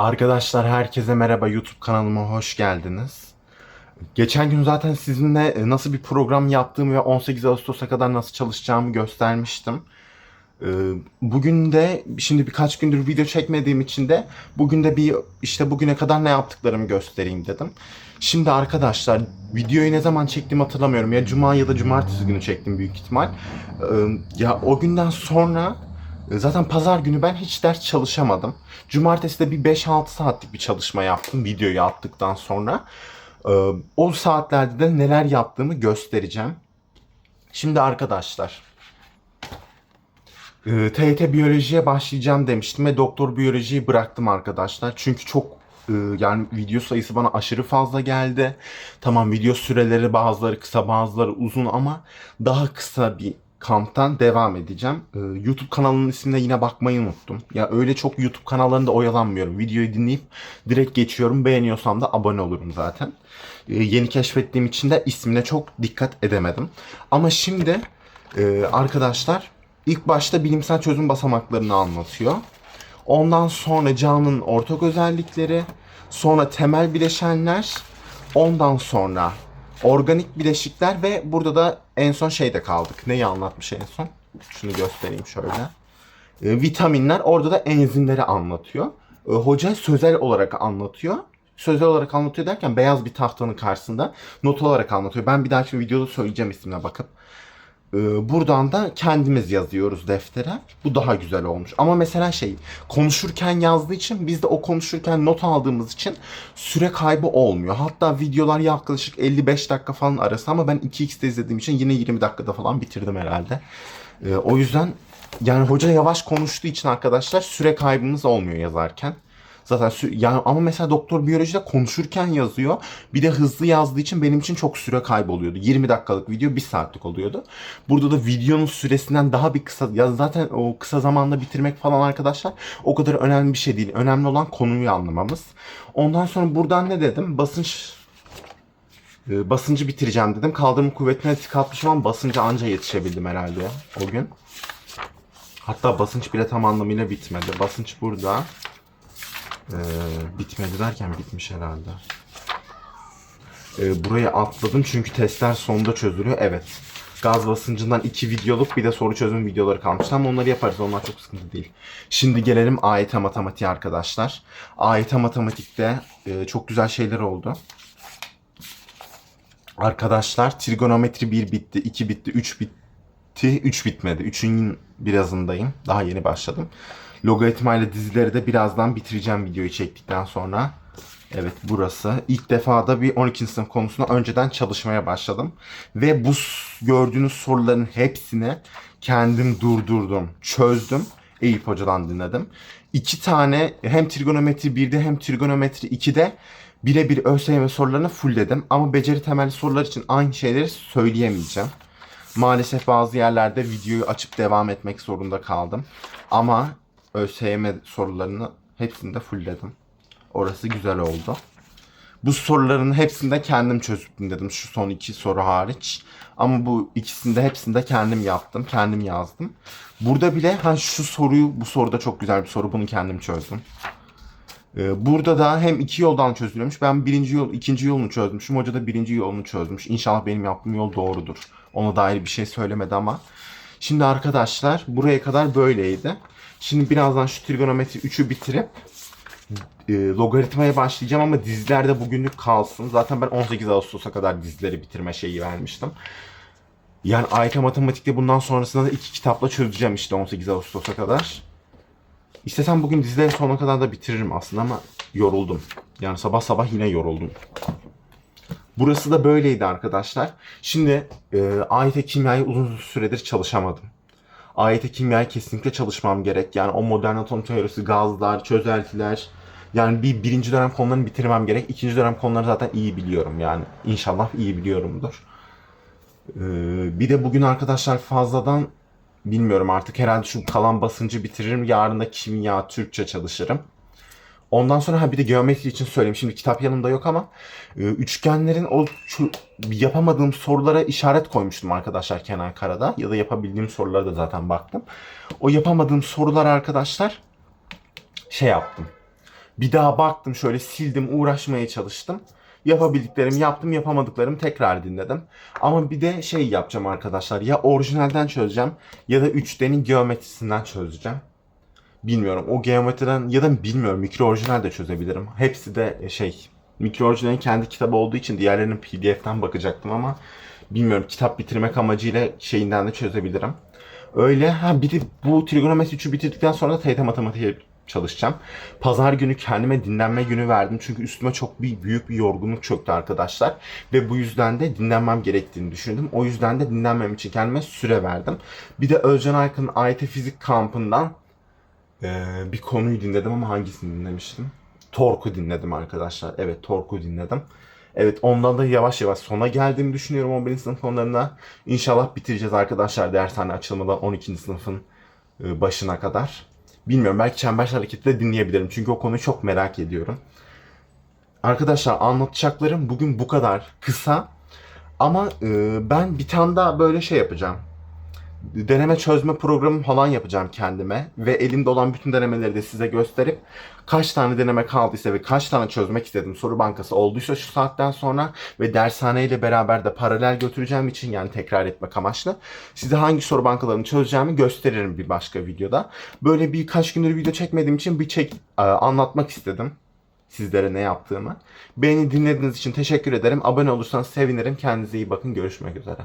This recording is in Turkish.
Arkadaşlar herkese merhaba YouTube kanalıma hoş geldiniz. Geçen gün zaten sizinle e, nasıl bir program yaptığımı ve 18 Ağustos'a kadar nasıl çalışacağımı göstermiştim. Ee, Bugün de şimdi birkaç gündür video çekmediğim için de bugün de bir işte bugüne kadar ne yaptıklarımı göstereyim dedim. Şimdi arkadaşlar videoyu ne zaman çektiğimi hatırlamıyorum. Ya cuma ya da cumartesi günü çektim büyük ihtimal. Ee, Ya o günden sonra e, Zaten pazar günü ben hiç ders çalışamadım. Cumartesi de bir 5-6 saatlik bir çalışma yaptım videoyu attıktan sonra. Ee, O saatlerde de neler yaptığımı göstereceğim. Şimdi arkadaşlar. e, TYT biyolojiye başlayacağım demiştim ve doktor biyolojiyi bıraktım arkadaşlar. Çünkü çok e, yani video sayısı bana aşırı fazla geldi. Tamam video süreleri bazıları kısa bazıları uzun ama daha kısa bir kamptan devam edeceğim. Ee, YouTube kanalının ismine yine bakmayı unuttum. Ya öyle çok YouTube kanallarında oyalanmıyorum. Videoyu dinleyip direkt geçiyorum. Beğeniyorsam da abone olurum zaten. Ee, yeni keşfettiğim için de ismine çok dikkat edemedim. Ama şimdi e, arkadaşlar ilk başta bilimsel çözüm basamaklarını anlatıyor. Ondan sonra canlının ortak özellikleri, sonra temel bileşenler, ondan sonra organik bileşikler ve burada da en son şeyde kaldık. Neyi anlatmış en son? Şunu göstereyim şöyle. E, vitaminler orada da enzimleri anlatıyor. E, hoca sözel olarak anlatıyor. Sözel olarak anlatıyor derken beyaz bir tahtanın karşısında not olarak anlatıyor. Ben bir dahaki videoda söyleyeceğim ismine bakıp. Ee, buradan da kendimiz yazıyoruz deftere. Bu daha güzel olmuş. Ama mesela şey konuşurken yazdığı için biz de o konuşurken not aldığımız için süre kaybı olmuyor. Hatta videolar yaklaşık 55 dakika falan arası ama ben 2x'te izlediğim için yine 20 dakikada falan bitirdim herhalde. Ee, o yüzden yani hoca yavaş konuştuğu için arkadaşlar süre kaybımız olmuyor yazarken. Zaten yani ama mesela doktor biyolojide konuşurken yazıyor. Bir de hızlı yazdığı için benim için çok süre kayboluyordu. 20 dakikalık video 1 saatlik oluyordu. Burada da videonun süresinden daha bir kısa ya zaten o kısa zamanda bitirmek falan arkadaşlar o kadar önemli bir şey değil. Önemli olan konuyu anlamamız. Ondan sonra buradan ne dedim? Basınç e, basıncı bitireceğim dedim. Kaldırım kuvvetine tık atmışım ama basınca anca yetişebildim herhalde o gün. Hatta basınç bile tam anlamıyla bitmedi. Basınç burada. Ee, bitmedi derken bitmiş herhalde. Ee, burayı atladım çünkü testler sonunda çözülüyor. Evet. Gaz basıncından iki videoluk bir de soru çözüm videoları kalmış. Ama onları yaparız. Onlar çok sıkıntı değil. Şimdi gelelim AYT matematiğe arkadaşlar. AYT matematikte e, çok güzel şeyler oldu. Arkadaşlar trigonometri 1 bitti, 2 bitti, 3 bitti, 3 bitmedi. 3'ün birazındayım. Daha yeni başladım. Logaritma ile dizileri de birazdan bitireceğim videoyu çektikten sonra. Evet burası. İlk defa da bir 12. sınıf konusuna önceden çalışmaya başladım. Ve bu gördüğünüz soruların hepsini kendim durdurdum, çözdüm. Eyüp Hoca'dan dinledim. İki tane hem trigonometri 1'de hem trigonometri 2'de birebir ÖSYM sorularını fullledim. Ama beceri temelli sorular için aynı şeyleri söyleyemeyeceğim. Maalesef bazı yerlerde videoyu açıp devam etmek zorunda kaldım. Ama ÖSYM sorularını hepsini de fullledim. Orası güzel oldu. Bu soruların hepsini de kendim çözüp dedim şu son iki soru hariç. Ama bu ikisini de hepsini de kendim yaptım, kendim yazdım. Burada bile ha şu soruyu, bu soruda çok güzel bir soru, bunu kendim çözdüm. Ee, burada da hem iki yoldan çözülüyormuş. Ben birinci yol, ikinci yolunu çözmüşüm. Hoca da birinci yolunu çözmüş. İnşallah benim yaptığım yol doğrudur. Ona dair bir şey söylemedi ama. Şimdi arkadaşlar buraya kadar böyleydi. Şimdi birazdan şu trigonometri 3'ü bitirip e, logaritmaya başlayacağım ama dizilerde bugünlük kalsın. Zaten ben 18 Ağustos'a kadar dizileri bitirme şeyi vermiştim. Yani AYT matematikte bundan sonrasında da iki kitapla çözeceğim işte 18 Ağustos'a kadar. İstesem bugün dizileri sonuna kadar da bitiririm aslında ama yoruldum. Yani sabah sabah yine yoruldum. Burası da böyleydi arkadaşlar. Şimdi e, AYT kimyayı uzun süredir çalışamadım. AYT kimyayı kesinlikle çalışmam gerek. Yani o modern atom teorisi, gazlar, çözeltiler. Yani bir birinci dönem konularını bitirmem gerek. İkinci dönem konuları zaten iyi biliyorum yani. İnşallah iyi biliyorumdur. Ee, bir de bugün arkadaşlar fazladan bilmiyorum artık herhalde şu kalan basıncı bitiririm. Yarın da kimya, Türkçe çalışırım. Ondan sonra ha bir de geometri için söyleyeyim. Şimdi kitap yanımda yok ama e, üçgenlerin o şu, yapamadığım sorulara işaret koymuştum arkadaşlar Kenan Kara'da. Ya da yapabildiğim sorulara da zaten baktım. O yapamadığım sorular arkadaşlar şey yaptım. Bir daha baktım şöyle sildim uğraşmaya çalıştım. Yapabildiklerimi yaptım yapamadıklarımı tekrar dinledim. Ama bir de şey yapacağım arkadaşlar ya orijinalden çözeceğim ya da 3D'nin geometrisinden çözeceğim. Bilmiyorum o geometriden ya da bilmiyorum mikro orijinal de çözebilirim. Hepsi de şey mikro orijinalin kendi kitabı olduğu için diğerlerinin pdf'ten bakacaktım ama bilmiyorum kitap bitirmek amacıyla şeyinden de çözebilirim. Öyle ha bir de bu trigonometri 3'ü bitirdikten sonra da TYT matematiğe çalışacağım. Pazar günü kendime dinlenme günü verdim çünkü üstüme çok bir büyük bir yorgunluk çöktü arkadaşlar ve bu yüzden de dinlenmem gerektiğini düşündüm. O yüzden de dinlenmem için kendime süre verdim. Bir de Özcan Aykın'ın AYT Fizik kampından ee, bir konuyu dinledim ama hangisini dinlemiştim? Torku dinledim arkadaşlar. Evet Torku dinledim. Evet ondan da yavaş yavaş sona geldiğimi düşünüyorum 11. sınıf konularına. İnşallah bitireceğiz arkadaşlar dershane açılmadan 12. sınıfın başına kadar. Bilmiyorum belki Çember Hareketi de dinleyebilirim. Çünkü o konuyu çok merak ediyorum. Arkadaşlar anlatacaklarım bugün bu kadar kısa. Ama e, ben bir tane daha böyle şey yapacağım deneme çözme programı falan yapacağım kendime ve elimde olan bütün denemeleri de size gösterip kaç tane deneme kaldıysa ve kaç tane çözmek istedim soru bankası olduysa şu saatten sonra ve dershaneyle beraber de paralel götüreceğim için yani tekrar etmek amaçlı size hangi soru bankalarını çözeceğimi gösteririm bir başka videoda. Böyle birkaç gündür video çekmediğim için bir çek e, anlatmak istedim sizlere ne yaptığımı. Beni dinlediğiniz için teşekkür ederim. Abone olursanız sevinirim. Kendinize iyi bakın. Görüşmek üzere.